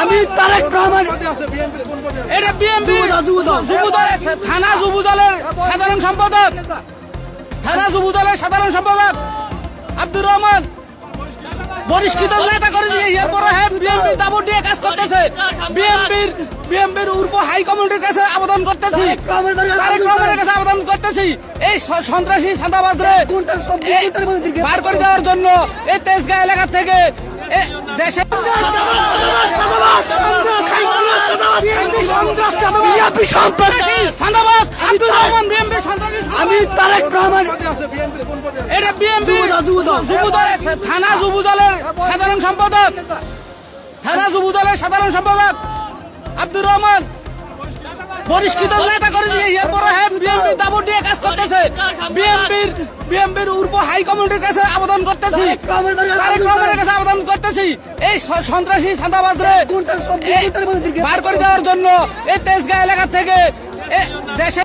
আমি তারেক রহমান। এটা বিএমপি যুবদল, যুবদল। যুবদলের থানা সাধারণ সম্পাদক। থানা যুবদলের সাধারণ সম্পাদক আব্দুর রহমান। বহিষ্কৃত নেতা করে দিয়ে এরপর হ্যাঁ দিয়ে কাজ করতেছে। কমিটির কাছে আবেদন করতেছি। তারেক রহমানের কাছে আবেদন করতেছি। এই সন্ত্রাসী সাদাবাজরে বার করে দেওয়ার জন্য এই তেজগাঁ এলাকা থেকে দেশে আমি তারেক রহমান এটা। যুবদলের থানা সাধারণ সম্পাদক। থানা যুবদলের সাধারণ সম্পাদক আব্দুর রহমান। বহিষ্কৃত নেতা করে দিয়ে এরপর হ্যাঁ বিএমপি দাবর দিয়ে কাজ করতেছে। বিএমপির বিএমপির উর্ব হাই কমিটির কাছে আবেদন করতেছি। তারেক রহমানের কাছে আবেদন করতেছি। এই সন্ত্রাসী সাদাবাজরে বার করে দেওয়ার জন্য এই তেজগাঁ এলাকা থেকে দেশে